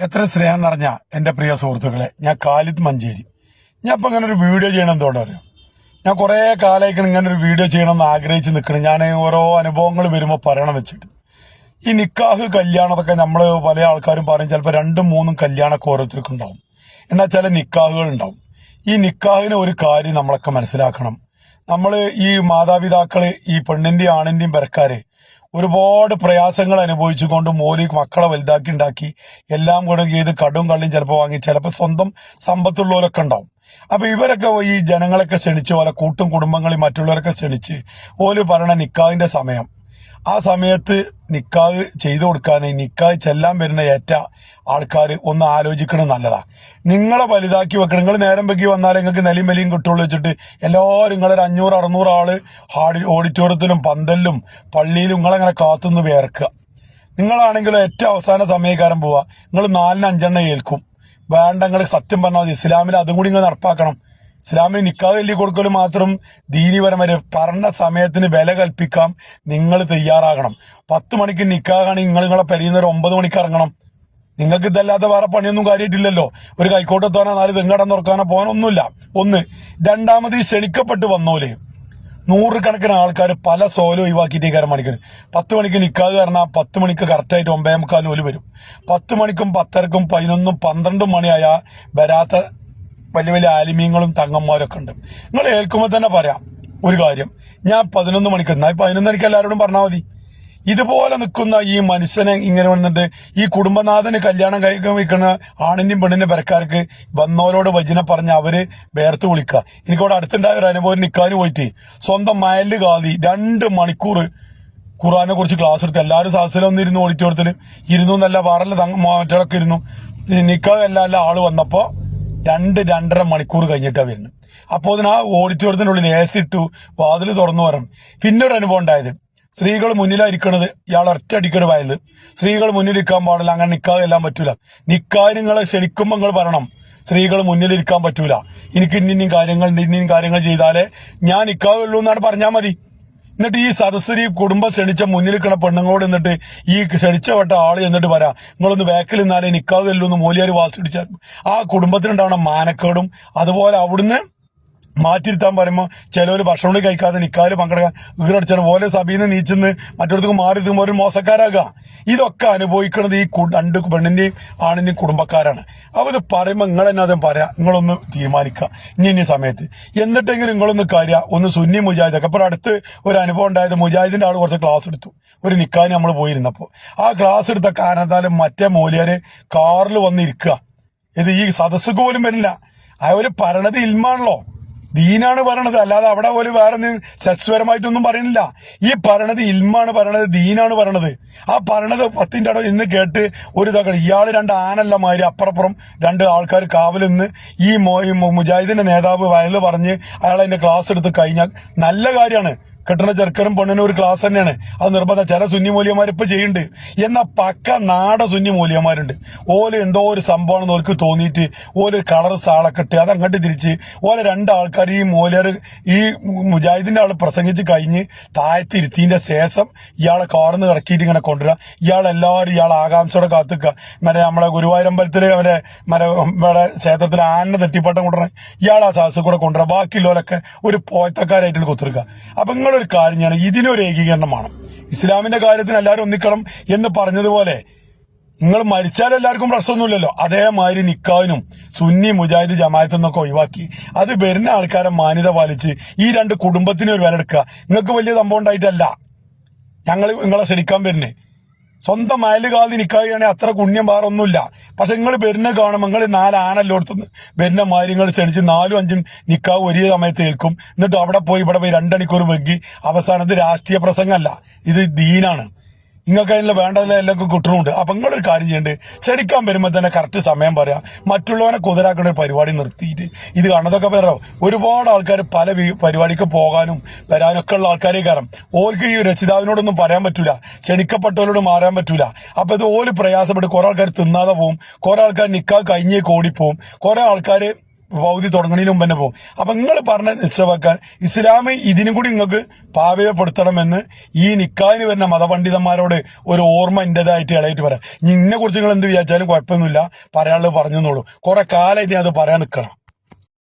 എത്ര സ്നേഹം നിറഞ്ഞ എന്റെ പ്രിയ സുഹൃത്തുക്കളെ ഞാൻ കാലിദ് മഞ്ചേരി. ഞാൻ ഇപ്പൊ ഇങ്ങനെ ഒരു വീഡിയോ ചെയ്യണം എന്തുകൊണ്ട് ഞാൻ കുറേ കാലമായിക്കണം ഇങ്ങനെ ഒരു വീഡിയോ ചെയ്യണം എന്ന് ആഗ്രഹിച്ച് നിൽക്കണം ഞാൻ ഓരോ അനുഭവങ്ങൾ വരുമ്പോൾ പറയണം വെച്ചിട്ട്. ഈ നിക്കാഹ് കല്യാണമൊക്കെ നമ്മൾ പല ആൾക്കാരും പറയും ചിലപ്പോൾ രണ്ടും മൂന്നും കല്യാണമൊക്കെ ഓരോരുത്തർക്കും ഉണ്ടാവും. എന്നാൽ ചില നിക്കാഹുകൾ ഉണ്ടാവും. ഈ നിക്കാഹിന് ഒരു കാര്യം നമ്മളൊക്കെ മനസ്സിലാക്കണം. നമ്മൾ ഈ മാതാപിതാക്കൾ ഈ പെണ്ണിന്റെയും ആണിന്റെയും പെരക്കാര് ഒരുപാട് പ്രയാസങ്ങൾ അനുഭവിച്ചുകൊണ്ട് മോലി മക്കളെ വലുതാക്കി ഉണ്ടാക്കി. എല്ലാം കൂടെ ചെയ്ത് കടും കള്ളിയും ചിലപ്പോൾ വാങ്ങി ചിലപ്പോൾ സ്വന്തം സമ്പത്തുള്ളവരൊക്കെ ഉണ്ടാവും. അപ്പൊ ഇവരൊക്കെ ഈ ജനങ്ങളൊക്കെ ക്ഷണിച്ച് പോലെ കൂട്ടും കുടുംബങ്ങളെയും മറ്റുള്ളവരൊക്കെ ക്ഷണിച്ച് ഓൽ പറയണ നിക്കാവിന്റെ സമയം. ആ സമയത്ത് നിക്കാഹ് ചെയ്തു കൊടുക്കാൻ നിക്കാഹ് ചെല്ലാൻ വരുന്ന ഏറ്റ ആൾക്കാർ ഒന്ന് ആലോചിക്കണം നല്ലതാണ് നിങ്ങളെ വലുതാക്കി വെക്കണം. നിങ്ങൾ നേരം വെക്കി വന്നാൽ നിങ്ങൾക്ക് നെലിയും വലിയും കിട്ടുള്ളൂ വെച്ചിട്ട് എല്ലാവരും നിങ്ങളൊരു അഞ്ഞൂറ് അറുന്നൂറ് ആൾ ഹാഡി ഓഡിറ്റോറിയത്തിലും പന്തലിലും പള്ളിയിലും നിങ്ങളങ്ങനെ കാത്തുനിന്ന് വേർക്കുക നിങ്ങളാണെങ്കിലും ഏറ്റവും അവസാന സമയക്കാരൻ പോവുക. നിങ്ങൾ നാലിന് അഞ്ചെണ്ണം ഏൽക്കും. വേണ്ട നിങ്ങൾ സത്യം പറഞ്ഞാൽ ഇസ്ലാമിൽ അതും കൂടി നിങ്ങൾ നടപ്പാക്കണം. ഇസ്ലാമിൽ നിക്കാഹ് എല്ലി കൊടുക്കൽ മാത്രം ദീനിപരമായി പറഞ്ഞ സമയത്തിന് വില കൽപ്പിക്കാം നിങ്ങൾ തയ്യാറാകണം. പത്ത് മണിക്ക് നിക്കാഹാണ് നിങ്ങൾ നിങ്ങളെ പെരിയുന്ന ഒരു ഒമ്പത് മണിക്ക് ഇറങ്ങണം. നിങ്ങൾക്ക് ഇതല്ലാതെ വേറെ പണിയൊന്നും കാര്യമായിട്ടില്ലല്ലോ. ഒരു കൈക്കോട്ടെത്താനോ നാല് തെങ്ങടം തുറക്കാനോ പോകാനൊന്നുമില്ല. ഒന്ന് രണ്ടാമത് ഈ ക്ഷണിക്കപ്പെട്ട് വന്നോലേ. നൂറുകണക്കിന് ആൾക്കാർ പല സോലും ഒഴിവാക്കിയിട്ട് കയറാൻ മണിക്കൂർ പത്ത് മണിക്ക് നിൽക്കാതെ കാരണം പത്ത് മണിക്ക് കറക്റ്റായിട്ട് ഒമ്പതേ മുക്കാലും ഓൽ വരും. പത്ത് മണിക്കും പത്തരക്കും പതിനൊന്നും പന്ത്രണ്ടും മണിയായ വരാത്ത വലിയ വലിയ ആലിമീങ്ങളും തങ്ങന്മാരൊക്കെ ഉണ്ട്. നിങ്ങൾ ഏൽക്കുമ്പോൾ തന്നെ പറയാം ഒരു കാര്യം. ഞാൻ പതിനൊന്ന് മണിക്ക് എന്നാൽ പതിനൊന്ന് മണിക്ക് എല്ലാവരോടും പറഞ്ഞാൽ മതി. ഇതുപോലെ നിൽക്കുന്ന ഈ മനുഷ്യനെ ഇങ്ങനെ വന്നിട്ട് ഈ കുടുംബനാഥന് കല്യാണം കഴിക്കാൻ വയ്ക്കുന്ന ആണിന്റെയും പെണ്ണിന്റെ പെരക്കാർക്ക് വന്നവരോട് വചന പറഞ്ഞ് അവർ വേർത്ത് വിളിക്കുക. എനിക്കവിടെ അടുത്തുണ്ടായ ഒരു അനുഭവം നിൽക്കാൻ പോയിട്ട് സ്വന്തം മയൽ കാതി രണ്ട് മണിക്കൂർ ഖുറാനെ കുറിച്ച് ക്ലാസ് എടുത്ത് എല്ലാവരും സാഹസിലൊന്നും ഇരുന്നു ഓഡിറ്റോറിയത്തിൽ ഇരുന്നു എന്നല്ല വേറെ മറ്റൊക്കെ ഇരുന്നു. നിൽക്കാതെ എല്ലാ ആൾ വന്നപ്പോ രണ്ട് രണ്ടര മണിക്കൂർ കഴിഞ്ഞിട്ടാണ് വരുന്നത്. അപ്പോൾ അതിന് ആ ഓഡിറ്റോറിയത്തിനുള്ളിൽ എ സി ഇട്ടു വാതിൽ തുറന്നു വരണം പിന്നെ ഒരു അനുഭവം ഉണ്ടായത്. സ്ത്രീകൾ മുന്നിലായിരിക്കണത് ഇയാൾ ഒറ്റ അടിക്കൊരു വയൽ സ്ത്രീകൾ മുന്നിലിരിക്കാൻ പാടില്ല അങ്ങനെ നിൽക്കാതെ എല്ലാം പറ്റൂല. നിൽക്കാൻ നിങ്ങൾ ക്ഷണിക്കുമ്പോൾ നിങ്ങൾ പറയണം സ്ത്രീകൾ മുന്നിലിരിക്കാൻ പറ്റൂല. എനിക്ക് ഇന്നിനും കാര്യങ്ങൾ ഇന്നിനും കാര്യങ്ങൾ ചെയ്താലേ ഞാൻ നിൽക്കാവുള്ളൂ എന്നാണ് പറഞ്ഞാൽ മതി. എന്നിട്ട് ഈ സദസ്സിൽ കുടുംബം ക്ഷണിച്ച മുന്നിൽ കിണ പെണ്ണുങ്ങളോട് എന്നിട്ട് ഈ ക്ഷണിച്ച വട്ട ആൾ എന്നിട്ട് വരാം. നിങ്ങളൊന്ന് ബാക്കിൽ നിന്നാലേ നിക്കാതല്ലോ എന്ന് മൂലിയാർ വാസിടിച്ചാൽ ആ കുടുംബത്തിനുണ്ടാവണം മാനക്കേടും അതുപോലെ അവിടുന്ന് മാറ്റിരുത്താൻ പറയുമ്പോൾ ചിലവർ ഭക്ഷണം കഴിക്കാതെ നിൽക്കാതെ പങ്കെടുക്കാൻ വീടടിച്ചാൽ പോലെ സഭയിൽ നിന്ന് നീച്ചെന്ന് മറ്റൊരുത്തേക്ക് മാറി ഒരു മോശക്കാരാകുക ഇതൊക്കെ അനുഭവിക്കുന്നത് ഈ രണ്ട് പെണ്ണിന്റെയും ആണിന്റെയും കുടുംബക്കാരാണ്. അപ്പൊ ഇത് പറയുമ്പോൾ നിങ്ങൾ തന്നെ അതും പറയാം? നിങ്ങളൊന്ന് തീരുമാനിക്കുക ഇനി ഇനി സമയത്ത്. എന്നിട്ടെങ്കിലും നിങ്ങളൊന്ന് കാര്യ ഒന്ന് സുന്നി മുജാഹിദൊക്കെ അപ്പോൾ അടുത്ത് ഒരു അനുഭവം ഉണ്ടായത് മുജാഹിദിന്റെ ആൾ കുറച്ച് ക്ലാസ് എടുത്തു. ഒരു നിക്കാന് നമ്മൾ പോയിരുന്നപ്പോൾ ആ ക്ലാസ് എടുത്ത കാരണത്താലും മറ്റേ മൂലിയാര് കാറിൽ വന്നിരിക്കുക ഇത് ഈ സദസ്സുക്ക് പോലും വരില്ല. അവർ പറയണത് ഇൽമാണല്ലോ. ദീനാണ് പറയണത്. അല്ലാതെ അവിടെ പോലും വേറെ സെക്സ്പരമായിട്ടൊന്നും പറയണില്ല ഈ പറയണത് ഇൽമാണ് പറയണത് ദീനാണ് പറയണത്. ആ പറയണത് പത്തിന്റെ അടവ് ഇന്ന് കേട്ട് ഒരു ഇതാക്കണം ഇയാൾ രണ്ട് ആനല്ല മാതിരി അപ്പുറപ്പുറം രണ്ട് ആൾക്കാർ കാവലിന്ന് ഈ മുജാഹിദിന്റെ നേതാവ് വയലിൽ പറഞ്ഞ് അയാൾ അതിന്റെ ക്ലാസ് എടുത്ത് കഴിഞ്ഞാൽ നല്ല കാര്യമാണ്. കെട്ടണ ചെറുക്കനും പെണ്ണിനും ഒരു ക്ലാസ് തന്നെയാണ്. അത് നിർബന്ധം. ചില സുന്നി മൂല്യന്മാർ ഇപ്പൊ ചെയ്യുന്നുണ്ട്. എന്നാ പക്ക നാട സുന്നി മൂല്യന്മാരുണ്ട് ഓൽ എന്തോ ഒരു സംഭവമാണെന്ന് ഓർക്ക് തോന്നിയിട്ട് ഓൽ കളർ സാളൊക്കെ ഇട്ട് അത് അങ്ങോട്ട് തിരിച്ച് ഓലെ രണ്ടാൾക്കാർ ഈ മൂല്യർ ഈ മുജാഹിദിന്റെ ആൾ പ്രസംഗിച്ച് കഴിഞ്ഞ് താഴ്ത്തിരുത്തിന്റെ ശേഷം ഇയാളെ കാർന്ന് കിടക്കിയിട്ട് ഇങ്ങനെ കൊണ്ടുവരിക ഇയാളെല്ലാവരും ഇയാൾ ആകാംക്ഷയോടെ കാത്തുക്കുക. മറ്റേ നമ്മളെ ഗുരുവായൂരമ്പലത്തിൽ അവരെ മറ്റേ ഇവിടെ ക്ഷേത്രത്തിൽ ആന തട്ടിപ്പാട്ടം കൊണ്ടുവരണം. ഇയാൾ ആ സാഹസ് കൂടെ കൊണ്ടുവരാം. ബാക്കിയുള്ളവരൊക്കെ ഒരു പോയത്തക്കാരായിട്ട് കുത്തിരിക്കുക. അപ്പൊ നിങ്ങളൊരു കാര്യം ഞാൻ ഇതിനൊരു ഏകീകരണം വേണം ഇസ്ലാമിന്റെ കാര്യത്തിന് എല്ലാവരും ഒന്നിക്കണം എന്ന് പറഞ്ഞതുപോലെ നിങ്ങൾ മരിച്ചാൽ എല്ലാവർക്കും പ്രശ്നമൊന്നുമില്ലല്ലോ. അതേമാതിരി നിക്കാവിനും സുന്നി മുജാഹിദ് ജമാഅത്ത് എന്നൊക്കെ ഒഴിവാക്കി. അത് വരുന്ന ആൾക്കാരെ മാന്യത പാലിച്ച് ഈ രണ്ട് കുടുംബത്തിന് ഒരു വില എടുക്കുക. നിങ്ങൾക്ക് വലിയ സംഭവം ഉണ്ടായിട്ടല്ല. ഞങ്ങൾ നിങ്ങളെ ക്ഷണിക്കാൻ വരുന്നേ. സ്വന്തം മയലുകാതി നിൽക്കുകയാണെങ്കിൽ അത്ര പുണ്യം വേറെ ഒന്നുമില്ല. പക്ഷെ നിങ്ങൾ വരുന്ന കാണും നിങ്ങൾ നാല് അടുത്തുനിന്ന് വരുന്ന മാതിരി നിങ്ങൾ ക്ഷണിച്ച് നാലും അഞ്ചും നിക്കാവ് ഒരേ സമയത്ത് ഏൽക്കും. എന്നിട്ട് അവിടെ പോയി ഇവിടെ പോയി രണ്ടണിക്കൂർ വെക്കി അവസാനത്ത് രാഷ്ട്രീയ പ്രസംഗമല്ല. ഇത് ദീനാണ്. നിങ്ങൾക്ക് അതിനുള്ള വേണ്ടതില്ല എല്ലാം കിട്ടണമുണ്ട് അപ്പൊ നിങ്ങളൊരു കാര്യം ചെയ്യേണ്ടത് ക്ഷണിക്കാൻ വരുമ്പോൾ തന്നെ കറക്റ്റ് സമയം പറയാം. മറ്റുള്ളവനെ കുതിരാക്കുന്ന ഒരു പരിപാടി നിർത്തിയിട്ട് ഇത് കാണുന്നതൊക്കെ പറയാം ഒരുപാട് ആൾക്കാർ പല പരിപാടിക്ക് പോകാനും വരാനൊക്കെ ഉള്ള ആൾക്കാരെ കാരണം ഓർക്ക് ഈ രക്ഷിതാവിനോടൊന്നും പറയാൻ പറ്റൂല. ക്ഷണിക്കപ്പെട്ടവരോട് മാറാൻ പറ്റൂല. അപ്പൊ ഇത് ഓൽ പ്രയാസപ്പെട്ട് കുറെ ആൾക്കാർ തിന്നാതെ പോവും. കുറെ ആൾക്കാർ നിക്കാ കഴിഞ്ഞേ കോടിപ്പോവും കുറെ ആൾക്കാർ പൗതി തുടങ്ങണതിന് മുമ്പ് തന്നെ പോകും അപ്പൊ നിങ്ങൾ പറഞ്ഞ നിശ്ചയമാക്കാൻ ഇസ്ലാം ഇതിനും കൂടി നിങ്ങൾക്ക് പാവയപ്പെടുത്തണമെന്ന് ഈ നിക്കാഹിന് വരുന്ന മതപണ്ഡിതന്മാരോട് ഒരു ഓർമ്മ എന്റേതായിട്ട് ഇളയിട്ട് പറയാം. ഇന്നെ കുറിച്ച് നിങ്ങൾ എന്ത് വിചാരിച്ചാലും കുഴപ്പമൊന്നുമില്ല. പറയാനുള്ളത് പറഞ്ഞെന്നുള്ളൂ കുറെ കാലമായിട്ട് ഞാൻ അത് പറയാൻ നിൽക്കണം